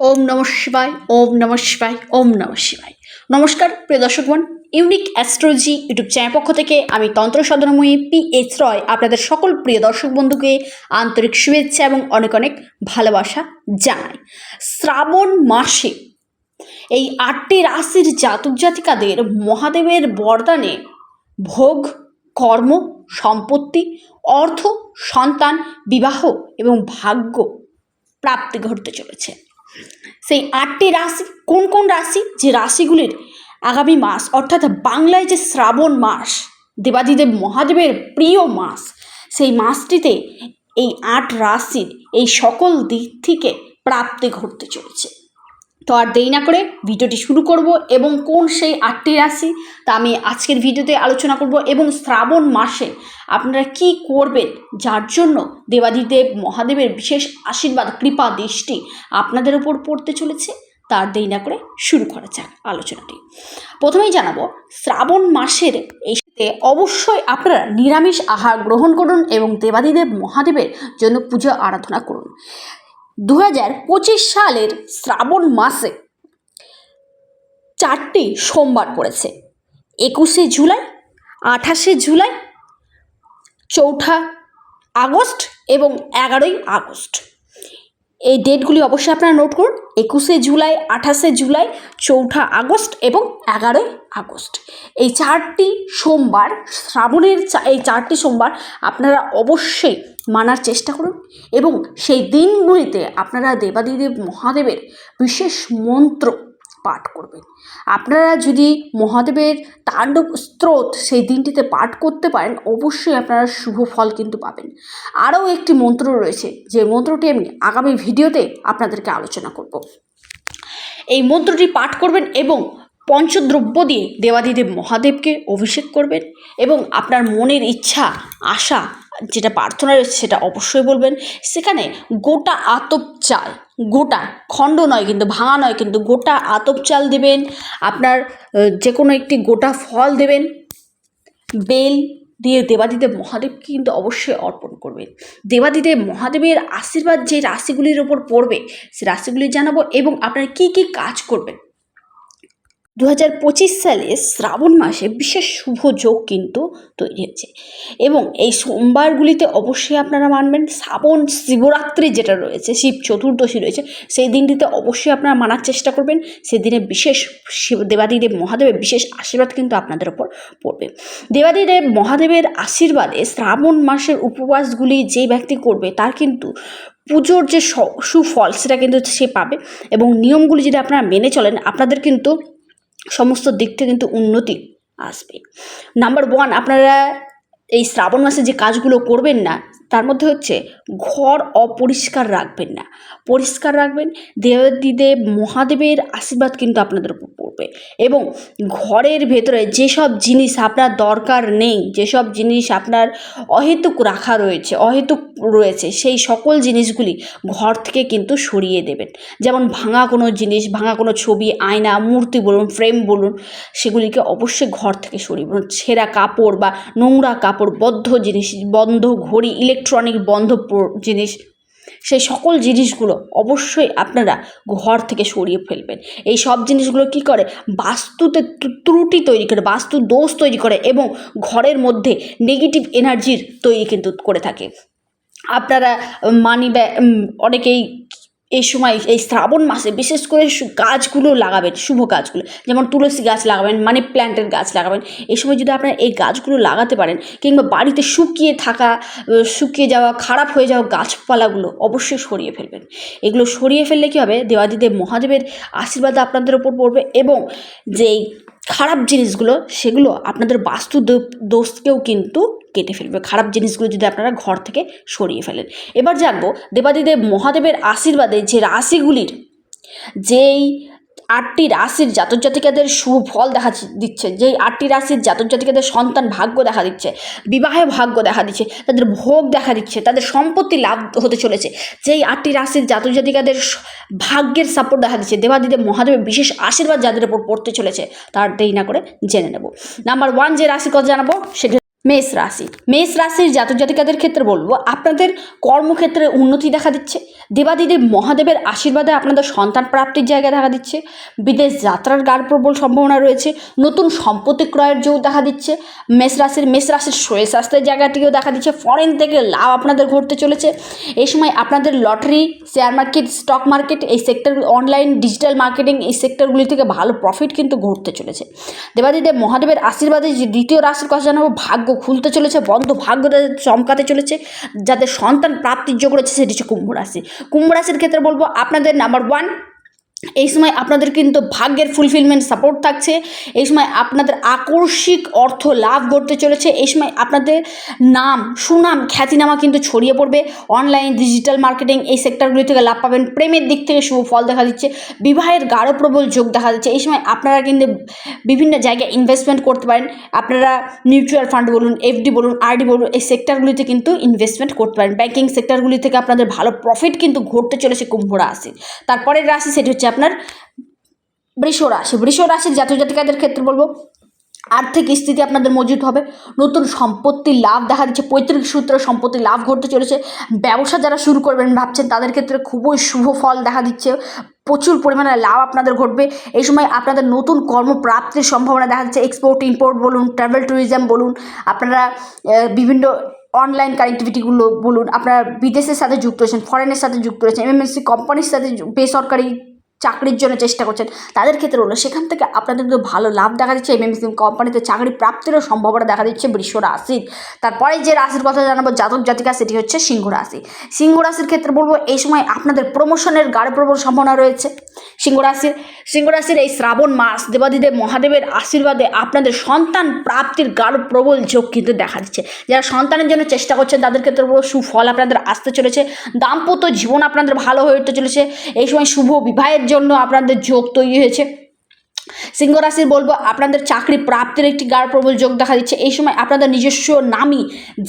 ওম নম শিবায়, ওম নম শিবায়, ওম নম শিবায়। নমস্কার, প্রিয় দর্শকগণ, ইউনিক অ্যাস্ট্রোলজি ইউটিউব চ্যানেল পক্ষ থেকে আমি তন্ত্র সাধনাময়ী পি এইচ রয়, আপনাদের সকল প্রিয় দর্শক বন্ধুকে আন্তরিক শুভেচ্ছা এবং অনেক অনেক ভালোবাসা জানাই। শ্রাবণ মাসে এই আটটি রাশির জাতক জাতিকাদের মহাদেবের বরদানে ভোগ, কর্ম, সম্পত্তি, অর্থ, সন্তান, বিবাহ এবং ভাগ্য প্রাপ্তি ঘটতে চলেছে। সেই আটটি রাশি, কোন কোন রাশি? যে রাশিগুলির আগামী মাস, অর্থাৎ বাংলায় যে শ্রাবণ মাস, দেবাদিদেব মহাদেবের প্রিয় মাস, সেই মাসটিতে এই আট রাশির এই সকল দিক থেকে প্রাপ্তি ঘটতে চলেছে। তো আর দেরি না করে ভিডিওটি শুরু করব এবং কোন সেই আটটি রাশি তা আমি আজকের ভিডিওতে আলোচনা করব এবং শ্রাবণ মাসে আপনারা কি করবেন যার জন্য দেবাদিদেব, মহাদেবের বিশেষ আশীর্বাদ, কৃপা, দৃষ্টি আপনাদের উপর পড়তে চলেছে, তার দেরি না করে শুরু করা যাক আলোচনাটি। প্রথমেই জানাব, শ্রাবণ মাসের এই অবশ্যই আপনারা নিরামিষ আহার গ্রহণ করুন এবং দেবাদিদেব, মহাদেবের জন্য পূজা আরাধনা করুন। দু হাজার পঁচিশ সালের শ্রাবণ মাসে চারটি সোমবার পড়েছে। একুশে জুলাই, আঠাশে জুলাই, চৌঠা আগস্ট এবং এগারোই আগস্ট। এই ডেটগুলি অবশ্যই আপনারা নোট করুন। একুশে জুলাই, আঠাশে জুলাই, চৌঠা আগস্ট এবং এগারোই আগস্ট। এই চারটি সোমবার, শ্রাবণের এই চারটি সোমবার আপনারা অবশ্যই মানার চেষ্টা করুন এবং সেই দিনগুলিতে আপনারা দেবাদিদেব মহাদেবের বিশেষ মন্ত্র পাঠ করবেন। আপনারা যদি মহাদেবের তাণ্ডব স্রোত সেই দিনটিতে পাঠ করতে পারেন, অবশ্যই আপনারা শুভ ফল কিন্তু পাবেন। আরও একটি মন্ত্র রয়েছে, যে মন্ত্রটি আমি আগামী ভিডিওতে আপনাদেরকে আলোচনা করব। এই মন্ত্রটি পাঠ করবেন এবং পঞ্চদ্রব্য দিয়ে দেবাদিদেব মহাদেবকে অভিষেক করবেন এবং আপনার মনের ইচ্ছা, আশা, যেটা প্রার্থনা রয়েছে সেটা অবশ্যই বলবেন। সেখানে গোটা আতপ চাল গোটা, খণ্ড নয় কিন্তু, ভাঙা নয় কিন্তু, গোটা আতপ চাল দেবেন, আপনার যে কোনো একটি গোটা ফল দেবেন, বেল দিয়ে দেবাদিদেব মহাদেবকে কিন্তু অবশ্যই অর্পণ করবেন। দেবাদিদেব মহাদেবের আশীর্বাদ যে রাশিগুলির ওপর পড়বে, সে রাশিগুলি জানাব এবং আপনার কী কী কাজ করবেন দু হাজার পঁচিশ সালে শ্রাবণ মাসে বিশেষ শুভ যোগ কিন্তু তৈরি হয়েছে। এবং এই সোমবারগুলিতে অবশ্যই আপনারা মানবেন, শ্রাবণ শিবরাত্রি যেটা রয়েছে, শিব চতুর্দশী রয়েছে, সেই দিনটিতে অবশ্যই আপনারা মানার চেষ্টা করবেন। সেদিনে বিশেষ শিব, দেবাদিদেব মহাদেবের বিশেষ আশীর্বাদ কিন্তু আপনাদের ওপর পড়বে। দেবাদিদেব মহাদেবের আশীর্বাদে শ্রাবণ মাসের উপবাসগুলি যে ব্যক্তি করবে, তার কিন্তু পুজোর যে সুফল, সেটা কিন্তু সে পাবে। এবং নিয়মগুলি যদি আপনারা মেনে চলেন, আপনাদের কিন্তু সমস্ত দিক থেকে কিন্তু উন্নতি আসবে। নাম্বার ওয়ান আপনারা এই শ্রাবণ মাসে যে কাজগুলো করবেন না তার মধ্যে হচ্ছে ঘর অপরিষ্কার রাখবেন না। পরিষ্কার রাখবেন দেবাদিদেব মহাদেবের আশীর্বাদ কিন্তু আপনাদের উপর পড়বে। এবং ঘরের ভেতরে যেসব জিনিস আপনার দরকার নেই, যেসব জিনিস আপনার অহেতুক রাখা রয়েছে, অহেতুক রয়েছে, সেই সকল জিনিসগুলি ঘর থেকে কিন্তু সরিয়ে দেবেন। যেমন ভাঙা কোনো জিনিস, ভাঙা কোনো ছবি, আয়না, মূর্তি বলুন, ফ্রেম বলুন, সেগুলিকে অবশ্যই ঘর থেকে সরিয়ে বলুন ছেঁড়া কাপড় বা নোংরা কাপড়, বদ্ধ জিনিস, বন্ধ ঘড়ি ইলেকট্রনিক বন্ধ জিনিস, সেই সকল জিনিসগুলো অবশ্যই আপনারা ঘর থেকে সরিয়ে ফেলবেন। এই সব জিনিসগুলো কি করে? বাস্তুতে ত্রু- ত্রুটি তৈরি করে, বাস্তু দোষ তৈরি করে এবং ঘরের মধ্যে নেগেটিভ এনার্জির তৈরি কিন্তু করে থাকে। আপনারা মানি ব্যাগ অনেকেই এই সময় এই শ্রাবণ মাসে বিশেষ করে গাছগুলো লাগাবেন, শুভ গাছগুলো। যেমন তুলসী গাছ লাগাবেন, মানি প্ল্যান্টের গাছ লাগাবেন। এই সময় যদি আপনারা এই গাছগুলো লাগাতে পারেন, কিংবা বাড়িতে শুকিয়ে থাকা শুকিয়ে যাওয়া, খারাপ হয়ে যাওয়া গাছপালাগুলো অবশ্যই সরিয়ে ফেলবেন। এগুলো সরিয়ে ফেললে কী হবে? দেবাদিদেব মহাদেবের আশীর্বাদ আপনাদের ওপর পড়বে এবং যেই খারাপ জিনিসগুলো সেগুলো আপনাদের বাস্তু দোষকেও কিন্তু কেটে ফেলবে। খারাপ জিনিসগুলো যদি আপনারা ঘর থেকে সরিয়ে ফেলেন। এবার জানব, দেবাদিদেব মহাদেবের আশীর্বাদে যে রাশিগুলির যেই আটটি রাশির জাতক জাতিকাদের দেখা দিচ্ছে। যেই আটটি রাশির জাতক জাতিকাদের সন্তান ভাগ্য দেখা দিচ্ছে, বিবাহে ভাগ্য দেখা দিচ্ছে, তাদের ভোগ দেখা দিচ্ছে, তাদের সম্পত্তি লাভ হতে চলেছে, যেই আটটি রাশির জাতক জাতিকাদের ভাগ্যের সাপোর্ট দেখা দিচ্ছে, দেবাদিদেব মহাদেবের বিশেষ আশীর্বাদ যাদের উপর পড়তে চলেছে, তার দেরি না করে জেনে নেব। নাম্বার ওয়ান যে রাশি কথা জানাব, সেটা মেষ রাশি। মেষ রাশির জাতক জাতিকাদের ক্ষেত্রে বলব, আপনাদের কর্মক্ষেত্রে উন্নতি দেখা দিচ্ছে। দেবাদিদেব মহাদেবের আশীর্বাদে আপনাদের সন্তান প্রাপ্তির জায়গা দেখা দিচ্ছে। বিদেশ যাত্রার গার প্রবল সম্ভাবনা রয়েছে। নতুন সম্পত্তি ক্রয়ের যোগ দেখা দিচ্ছে। মেষ রাশির মেষ রাশির শরীর স্বাস্থ্যের জায়গাটিও দেখা দিচ্ছে। ফরেন থেকে লাভ আপনাদের ঘটতে চলেছে। এই সময় আপনাদের lottery share market stock market এই সেক্টর অনলাইন ডিজিটাল মার্কেটিং এই সেক্টরগুলি থেকে ভালো প্রফিট কিন্তু ঘটতে চলেছে। দেবাদিদেব মহাদেবের আশীর্বাদে যে দ্বিতীয় রাশির কথা জানাব, ভাগ্য খুলতে চলেছে, বন্ধ ভাগ্য চমকাতে চলেছে যাদের সন্তান প্রাপ্তির যোগ রয়েছে, সেটি হচ্ছে কুম্ভ রাশি। কুম্ভ রাশির ক্ষেত্রে বলব, আপনাদের নাম্বার ওয়ান এই সময় আপনাদের কিন্তু ভাগ্যের ফুলফিলমেন্ট সাপোর্ট থাকছে। এই সময় আপনাদের আকস্মিক অর্থ লাভ করতে চলেছে। এই সময় আপনাদের নাম, সুনাম, খ্যাতিনামা কিন্তু ছড়িয়ে পড়বে। অনলাইন ডিজিটাল মার্কেটিং এই সেক্টরগুলি থেকে লাভ পাবেন। প্রেমের দিক থেকে শুভ ফল দেখা দিচ্ছে। বিবাহের গাঢ় প্রবল যোগ দেখা দিচ্ছে। এই সময় আপনারা কিন্তু বিভিন্ন জায়গায় ইনভেস্টমেন্ট করতে পারেন। আপনারা মিউচুয়াল ফান্ড বলুন এফডি বলুন আরডি বলুন, এই সেক্টরগুলিতে কিন্তু ইনভেস্টমেন্ট করতে পারেন। ব্যাঙ্কিং সেক্টরগুলি থেকে আপনাদের ভালো প্রফিট কিন্তু ঘটতে চলেছে কুম্ভ রাশি তারপরের রাশি সেটি হচ্ছে আপনার বৃষ রাশি। বৃষ রাশির জাতীয় জাতিকাদের ক্ষেত্রে বলব, আর্থিক স্থিতি আপনাদের মজুদ হবে। নতুন সম্পত্তি লাভ দেখা দিচ্ছে। পৈতৃক সূত্রে সম্পত্তি লাভ ঘটতে চলেছে। ব্যবসা যারা শুরু করবেন ভাবছেন, তাদের ক্ষেত্রে খুবই শুভ ফল দেখা দিচ্ছে। প্রচুর পরিমাণে লাভ আপনাদের ঘটবে। এই সময় আপনাদের নতুন কর্মপ্রাপ্তির সম্ভাবনা দেখা যাচ্ছে এক্সপোর্ট ইম্পোর্ট বলুন ট্রাভেল ট্যুরিজম বলুন, আপনারা বিভিন্ন অনলাইন কানেক্টিভিটিগুলো বলুন, আপনারা বিদেশের সাথে যুক্ত রয়েছেন ফরেনের সাথে যুক্ত রয়েছেন এমএনসি কোম্পানির সাথে বেসরকারি চাকরির জন্য চেষ্টা করছেন, তাদের ক্ষেত্রে হলো সেখান থেকে আপনাদের কিন্তু ভালো লাভ দেখা দিচ্ছে। এমএমসি কোম্পানিতে চাকরি প্রাপ্তিরও সম্ভাবনা দেখা দিচ্ছে বৃষ রাশির। তারপরে যে রাশির কথা জানাব, জাতক জাতিকা, সেটি হচ্ছে সিংহ রাশি। সিংহ রাশির ক্ষেত্রে বলব, এই সময় আপনাদের প্রমোশনের গাঢ় প্রবল সম্ভাবনা রয়েছে। সিংহ রাশির সিংহ রাশির এই শ্রাবণ মাস, দেবাদিদেব মহাদেবের আশীর্বাদে আপনাদের সন্তান প্রাপ্তির গাঢ় প্রবল যোগ কিন্তু দেখা দিচ্ছে। যারা সন্তানের জন্য চেষ্টা করছেন, তাদের ক্ষেত্রে বড় সুফল আপনাদের আসতে চলেছে। দাম্পত্য জীবন আপনাদের ভালো হয়ে উঠতে চলেছে। এই সময় শুভ বিবাহের জন্য আপনাদের যোগ তৈরি হয়েছে। সিংহ রাশির বলব, আপনাদের চাকরি প্রাপ্তির একটি গাঢ় প্রবল যোগ দেখা দিচ্ছে। এই সময় আপনাদের নিজস্ব নামি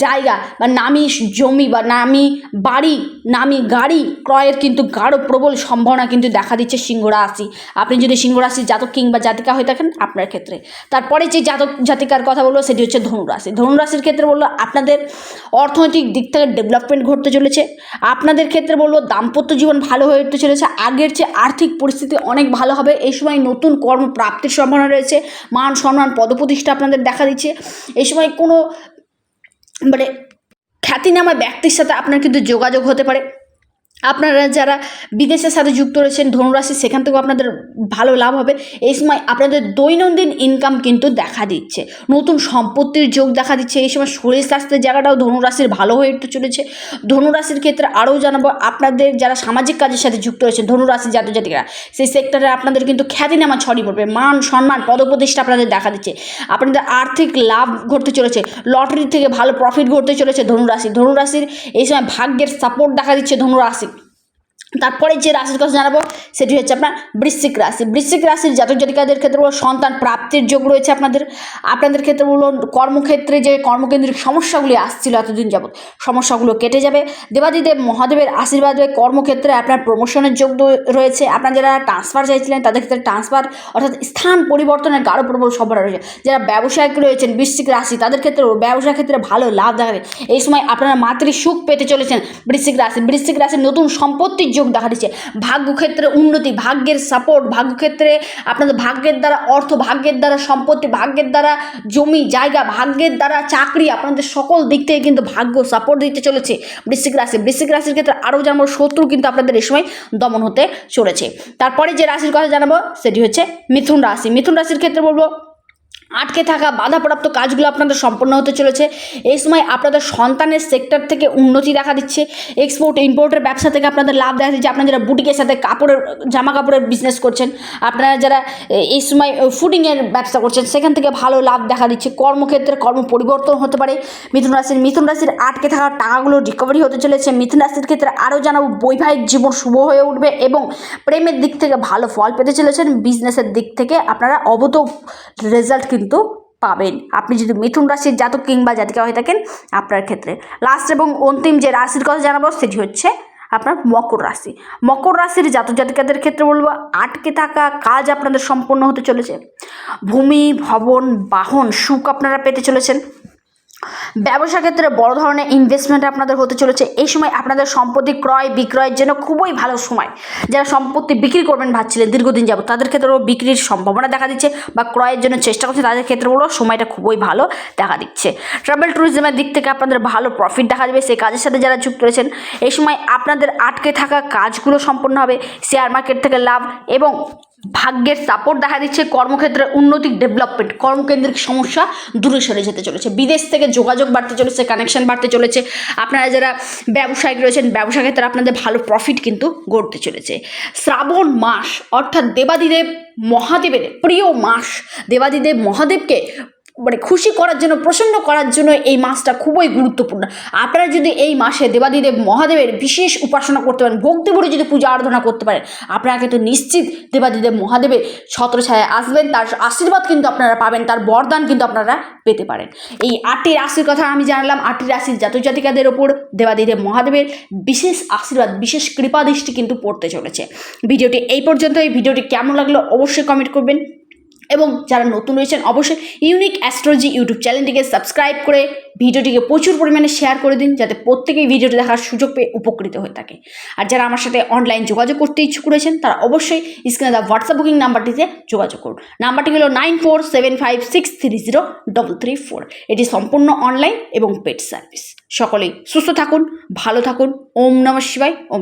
জায়গা বা নামি জমি বা নামি বাড়ি, নামি গাড়ি ক্রয়ের কিন্তু গাঢ় প্রবল সম্ভাবনা কিন্তু দেখা দিচ্ছে সিংহ রাশি আপনি যদি সিংহ রাশির জাতক কিংবা জাতিকা হয়ে থাকেন আপনার ক্ষেত্রে। তারপরে যে জাতক জাতিকার কথা বলব, সেটি হচ্ছে ধনুরাশি। ধনুরাশির ক্ষেত্রে বলল আপনাদের অর্থনৈতিক দিক থেকে ডেভেলপমেন্ট ঘটতে চলেছে। আপনাদের ক্ষেত্রে বলব, দাম্পত্য জীবন ভালো হয়ে উঠতে চলেছে। আগের চেয়ে আর্থিক পরিস্থিতি অনেক ভালো হবে। এই সময় নতুন কর্মপ্রাপ্তির সম্ভাবনা রয়েছে, মান সম্মান, পদপ্রতিষ্ঠা আপনাদের দেখা দিচ্ছে। এই সময় কোনো মানে খ্যাতিনামা ব্যক্তির সাথে আপনার কিন্তু যোগাযোগ হতে পারে। আপনারা যারা বিদেশের সাথে যুক্ত রয়েছেন, ধনুরাশি, সেখান থেকেও আপনাদের ভালো লাভ হবে। এই সময় আপনাদের দৈনন্দিন ইনকাম কিন্তু দেখা দিচ্ছে। নতুন সম্পত্তির যোগ দেখা দিচ্ছে। এই সময় শরীর স্বাস্থ্যের জায়গাটাও ধনুরাশির ভালো হয়ে উঠতে চলেছে। ধনুরাশির ক্ষেত্রে আরও জানাব, আপনাদের যারা সামাজিক কাজের সাথে যুক্ত রয়েছেন, ধনুরাশি জাতীয় জাতিরা সেই সেক্টরে আপনাদের কিন্তু খ্যাতিনামা ছড়িয়ে পড়বে। মান সম্মান, পদপ্রতিষ্ঠা আপনাদের দেখা দিচ্ছে। আপনাদের আর্থিক লাভ ঘটতে চলেছে। লটারি থেকে ভালো প্রফিট ঘটতে চলেছে ধনুরাশি। ধনুরাশির এই সময় ভাগ্যের সাপোর্ট দেখা দিচ্ছে ধনুরাশি তারপরে যে রাশির কথা জানাব, সেটি হচ্ছে আপনার বৃশ্চিক রাশি। বৃশ্চিক রাশির জাতক জাতিকাদের ক্ষেত্রে বলো, সন্তান প্রাপ্তির যোগ রয়েছে আপনাদের। আপনাদের ক্ষেত্রে বলো, কর্মক্ষেত্রে যে কর্মকেন্দ্রিক সমস্যাগুলি আসছিল এতদিন যাবৎ, সমস্যাগুলো কেটে যাবে। দেবাদিদেব মহাদেবের আশীর্বাদে কর্মক্ষেত্রে আপনার প্রমোশনের যোগ রয়েছে। আপনার যারা ট্রান্সফার চাইছিলেন, তাদের ক্ষেত্রে ট্রান্সফার অর্থাৎ স্থান পরিবর্তনের গাঢ় প্রবল সম্ভাবনা রয়েছে। যারা ব্যবসায়িক রয়েছেন, বৃশ্চিক রাশি, তাদের ক্ষেত্রে ব্যবসা ক্ষেত্রে ভালো লাভ দেখাবে এই সময় আপনারা মাতৃ সুখ পেতে চলেছেন বৃশ্চিক রাশি। বৃশ্চিক রাশির নতুন সম্পত্তির যোগ দেখা দিচ্ছে। ভাগ্যক্ষেত্রে উন্নতি, ভাগ্যের সাপোর্ট ভাগ্যক্ষেত্রে আপনাদের ভাগ্যের দ্বারা অর্থ, ভাগ্যের দ্বারা সম্পত্তি, ভাগ্যের দ্বারা জমি, জায়গা, ভাগ্যের দ্বারা চাকরি আপনাদের সকল দিক থেকে কিন্তু ভাগ্য সাপোর্ট দিতে চলেছে। বৃশ্চিক রাশি, বৃশ্চিক রাশির ক্ষেত্রে আরও জানাব শত্রু কিন্তু আপনাদের এই সময় দমন হতে চলেছে। তারপরে যে রাশির কথা জানাব, সেটি হচ্ছে মিথুন রাশি। মিথুন রাশির ক্ষেত্রে বলব আটকে থাকা বাধাপ্রাপ্ত কাজগুলো আপনাদের সম্পন্ন হতে চলেছে। এই সময় আপনাদের সন্তানের সেক্টর থেকে উন্নতি দেখা দিচ্ছে। এক্সপোর্ট ইম্পোর্টের ব্যবসা থেকে আপনাদের লাভ দেখা দিচ্ছে। আপনারা যারা বুটিকের সাথে কাপড়ের জামা কাপড়ের বিজনেস করছেন, আপনারা যারা এই সময় ফুডিংয়ের ব্যবসা করছেন, সেখান থেকে ভালো লাভ দেখা দিচ্ছে। কর্মক্ষেত্রে কর্ম পরিবর্তন হতে পারে। মিথুন রাশির মিথুন রাশির আটকে থাকা টাকাগুলো রিকভারি হতে চলেছে। মিথুন রাশির ক্ষেত্রে আরও জানাব বৈবাহিক জীবন শুভ হয়ে উঠবে এবং প্রেমের দিক থেকে ভালো ফল পেতে চলেছেন। বিজনেসের দিক থেকে আপনারা অবত রেজাল্ট কিন্তু পাবেন। আপনি যদি মিথুন রাশির জাতক কিংবা জাতিকা হয়ে থাকেন আপনার ক্ষেত্রে। লাস্ট এবং অন্তিম যে রাশির কথা জানাব সেটি হচ্ছে আপনার মকর রাশি। মকর রাশির জাতক জাতিকাদের ক্ষেত্রে বলব, আটকে থাকা কাজ আপনাদের সম্পন্ন হতে চলেছে। ভূমি, ভবন, বাহন, সুখ আপনারা পেতে চলেছেন। ব্যবসা ক্ষেত্রে বড় ধরনের ইনভেস্টমেন্ট আপনাদের হতে চলেছে। এই সময় আপনাদের সম্পত্তি ক্রয়, বিক্রয়ের জন্য খুবই ভালো সময়। যারা সম্পত্তি বিক্রি করবেন ভাবছিলেন দীর্ঘদিন যাবত তাদের ক্ষেত্রেও বিক্রির সম্ভাবনা দেখা দিচ্ছে বা ক্রয়ের জন্য চেষ্টা করছে, তাদের ক্ষেত্রেও সময়টা খুবই ভালো দেখা দিচ্ছে। ট্রাভেল ট্যুরিজমের দিক থেকে আপনাদের ভালো প্রফিট দেখা যাবে, সেই কাজের সাথে যারা যুক্ত রয়েছেন, এই সময় আপনাদের আটকে থাকা কাজগুলো সম্পন্ন হবে শেয়ার মার্কেট থেকে লাভ এবং ভাগ্যের সাপোর্ট দেখা দিচ্ছে। কর্মক্ষেত্রে উন্নতি ডেভেলপমেন্ট কর্মকেন্দ্রিক সমস্যা দূরে সরে যেতে চলেছে। বিদেশ থেকে যোগাযোগ বাড়তে চলেছে কানেকশন বাড়তে চলেছে। আপনারা যারা ব্যবসায়িক রয়েছেন, ব্যবসা ক্ষেত্রে আপনাদের ভালো প্রফিট কিন্তু গড়তে চলেছে। শ্রাবণ মাস, অর্থাৎ দেবাদিদেব মহাদেবের প্রিয় মাস, দেবাদিদেব মহাদেবকে মানে খুশি করার জন্য, প্রসন্ন করার জন্য এই মাসটা খুবই গুরুত্বপূর্ণ। আপনারা যদি এই মাসে দেবাদিদেব মহাদেবের বিশেষ উপাসনা করতে পারেন ভক্তি ভরে যদি পূজা আরাধনা করতে পারেন, আপনারা কিন্তু নিশ্চিত দেবাদিদেব মহাদেবের ছত্রছায়ায় আসবেন, তার আশীর্বাদ কিন্তু আপনারা পাবেন, তার বরদান কিন্তু আপনারা পেতে পারেন। এই আটটি রাশির কথা আমি জানলাম, আটটি রাশির জাতক জাতিকাদের ওপর দেবাদিদেব মহাদেবের বিশেষ আশীর্বাদ, বিশেষ কৃপাদৃষ্টি কিন্তু পড়তে চলেছে। ভিডিওটি এই পর্যন্ত এই ভিডিওটি কেমন লাগল অবশ্যই কমেন্ট করবেন। এবং যারা নতুন রয়েছেন, অবশ্যই ইউনিক অ্যাস্ট্রোলজি ইউটিউব চ্যানেলটিকে সাবস্ক্রাইব করে ভিডিওটিকে প্রচুর পরিমাণে শেয়ার করে দিন, যাতে প্রত্যেকেই ভিডিওটি দেখার সুযোগ পেয়ে উপকৃত হয়ে থাকে। আর যারা আমার সাথে অনলাইন যোগাযোগ করতে ইচ্ছুক রয়েছেন, তারা অবশ্যই স্ক্রিনে দেওয়া হোয়াটসঅ্যাপ বুকিং নাম্বারটিতে যোগাযোগ করুন। নাম্বারটি হলো nine four seven five six three zero double three four এটি সম্পূর্ণ অনলাইন এবং পেড সার্ভিস সকলেই সুস্থ থাকুন, ভালো থাকুন। ওম নমঃ শিবায়। ওম